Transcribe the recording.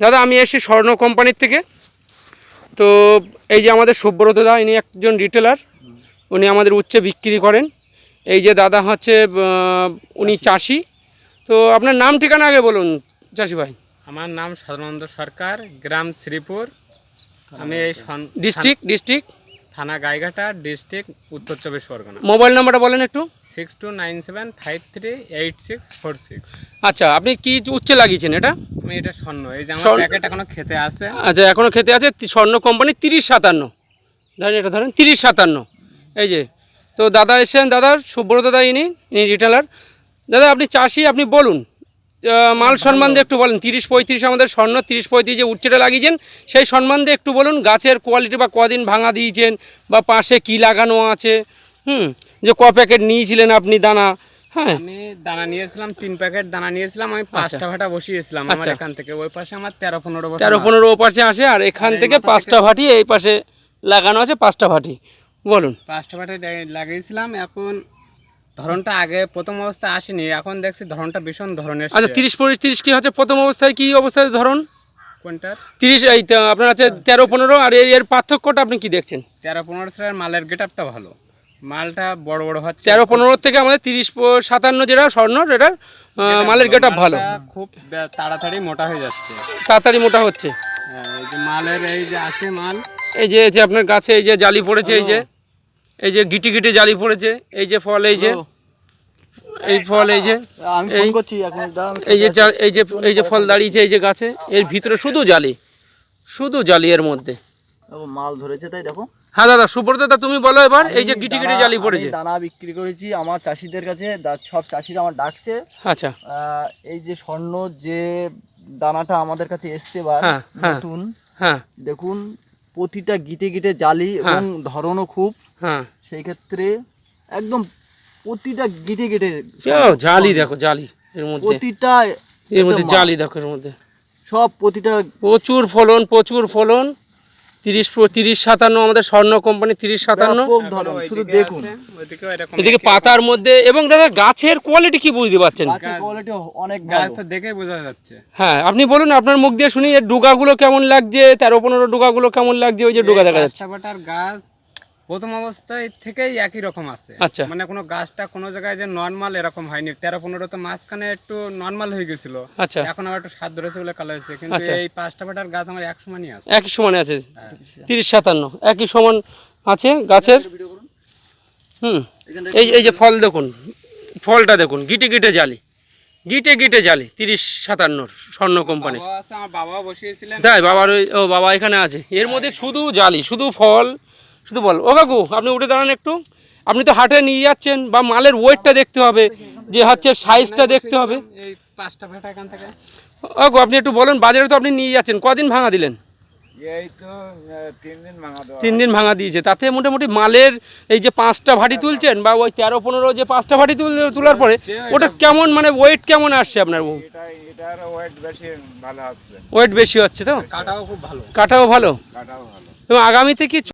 দাদা আমি এসি স্বর্ণ কোম্পানির থেকে। তো এই যে আমাদের সুব্রত দা ইনি একজন রিটেলার উনি আমাদের উচ্চে বিক্রি করেন। এই যে দাদা হচ্ছে উনি চাষি। তো আপনার নাম ঠিকানা আগে বলুন চাষি ভাই। আমার নাম সদানন্দ সরকার গ্রাম শ্রীপুর। আমি এই ডিস্ট্রিক্ট ডিস্ট্রিক্ট থানা গাইঘাটা ডিস্ট্রিক্ট উত্তর চব্বিশ পরগনা। মোবাইল নাম্বারটা বলেন একটু। Six two nine seven five three eight six four six আচ্ছা আপনি কি উচ্চে লাগিয়েছেন এটা? আমি এটা স্বর্ণ এই যে আমার প্যাকেট এখনও খেতে আছে। আচ্ছা এখনও খেতে আছে স্বর্ণ কোম্পানি তিরিশ সাতান্ন। ধরেন এটা ধরেন তিরিশ সাতান্ন। এই যে তো দাদা এসেছেন দাদা সুব্রত দাদা ইনি ইনি রিটেলার দাদা আপনি চাষি আপনি বলুন। মাল সম্মান দিয়ে একটু বলেন তিরিশ পঁয়ত্রিশ আমাদের স্বর্ণ তিরিশ পঁয়ত্রিশ যে উচ্চটা লাগিয়েছেন সেই সম্মান দিয়ে একটু বলুন গাছের কোয়ালিটি বা কদিন ভাঙা দিয়েছেন বা পাশে কি লাগানো আছে? হুম যে ক প্যাকেট নিয়েছিলেন আপনি দানা? হ্যাঁ। আমি দানা নিয়েছিলাম তিন প্যাকেট দানা নিয়েছিলাম আমি পাঁচটা ভাটা বসিয়েছিলাম আমার আচ্ছা। এখান থেকে ওই পাশে আমার তেরো পনেরো তেরো পনেরো ও পাশে আসে আর এখান থেকে পাঁচটা ভাটি এই পাশে লাগানো আছে পাঁচটা ভাটি। বলুন। পাঁচটা ভাটা লাগিয়েছিলাম এখন ধরনটা আগে প্রথম অবস্থায় আসেনি এখন দেখছি ধরনটা ভীষণ ধরনের আচ্ছা তিরিশ পঁয়ত্রিশ কি হচ্ছে? প্রথম অবস্থায় কি অবস্থায় ধরন? কোনটার? তিরিশ এই আপনার আছে তেরো পনেরো আর এর এর পার্থক্যটা আপনি কি দেখছেন? তেরো পনেরো সালের মালের গেট আপটা ভালো। মালটা বড় বড় হচ্ছে। তেরো পনেরো থেকে আমাদের তিরিশ সাতান্ন যেটা স্বর্ণ আহ, মালের গেট আপ ভালো। খুব তাড়াতাড়ি মোটা হয়ে যাচ্ছে। তাড়াতাড়ি মোটা হচ্ছে। হ্যাঁ, এই যে মালের এই যে আছে মাল। এই যে এই যে আপনার গাছে এই যে জালি পড়েছে এই যে। এই যে গিটি গিটি জালি পড়েছে এই যে ফল এই যে এই ফল এই যে আমি এই যে এই যে এই যে ফল দাঁড়িয়েছে এই যে গাছে এর ভিতরে শুধু জালি শুধু জালি এর মধ্যে। মাল ধরেছে তাই দেখো। হ্যাঁ দাদা সুব্রত দা তুমি বলো এবার এই যে গিটি গিটি জালি পড়েছে। দানা বিক্রি করেছি আমার চাষিদের কাছে সব চাষিরা আমার ডাকছে। আচ্ছা। এই যে স্বর্ণ যে দানাটা আমাদের কাছে এসছে বা হ্যাঁ, হ্যাঁ। নতুন হ্যাঁ। দেখুন প্রতিটা গিটে গিটে জালি এবং ধরনও খুব। হ্যাঁ। সেই ক্ষেত্রে একদম প্রতিটা গিটে গিটে জালি। দেখো জালি এর মধ্যে। প্রতিটা এর মধ্যে জালি দেখো এর মধ্যে। সব প্রতিটা প্রচুর ফলন প্রচুর ফলন। তিরিশ তিরিশ সাতান্ন আমাদের স্বর্ণ কোম্পানি তিরিশ সাতান্ন। শুধু দেখুন। এদিকে পাতার মধ্যে এবং দাদা গাছের কোয়ালিটি কি বুঝতে পারছেন? অনেক গাছ তো দেখে বোঝা যাচ্ছে। হ্যাঁ আপনি বলুন আপনার মুখ দিয়ে শুনি এর ডুগাগুলো কেমন লাগছে? তেরো পনেরো ডুগাগুলো কেমন লাগছে? ওই যে ডুগা দেখা যাচ্ছে। বাটার গাছ প্রথম অবস্থায় থেকেই একই রকম আছে। আচ্ছা। মানে কোনো গাছটা কোনো জায়গায় যে নর্মাল এরকম হয়নি। তেরো পনেরো তো মাঝখানে একটু নর্মাল হয়ে গেছিল। আচ্ছা। এখন আবার একটু স্বাদ ধরেছে বলে কালো হয়েছে। কিন্তু আচ্ছা। এই পাঁচটা বাটার গাছ আমার এক সমানই আছে। একই সমানে আছে। তিরিশ সাতান্ন। একই সমান আছে গাছের? হুম। এই এই যে ফল দেখুন ফলটা দেখুন গিটে গিটে জালি গিটে গিটে জালি তিরিশ সাতান্নর স্বর্ণ কোম্পানি। তাই বাবার ওই ও বাবা এখানে আছে। এর মধ্যে শুধু জালি শুধু ফল শুধু বল। ও কাকু আপনি উঠে দাঁড়ান একটু। আপনি তো হাটে নিয়ে যাচ্ছেন বা মালের ওয়েটটা দেখতে হবে যে হচ্ছে সাইজটা দেখতে হবে। এই পাঁচটা ভাটা এখান থেকে। ও গো আপনি একটু বলেন বাজারে তো আপনি নিয়ে যাচ্ছেন কদিন ভাঙা দিলেন? তিন দিন ভাঙা দেওয়া তিন দিন ভাঙা দিয়েছে। তাতে মোটামুটি মালের এই যে পাঁচটা ভাটি তুলছেন বা ওই তেরো পনেরো যে পাঁচটা ভাটি তুল তোলার পরে ওটা কেমন মানে ওয়েট কেমন আসছে আপনার বউ? ওয়েট বেশি ভালো আছে ওয়েট বেশি হচ্ছে তো? কাটাও খুব ভালো। কাটাও ভালো? কাটাও ভালো। এবং আগামীতে কি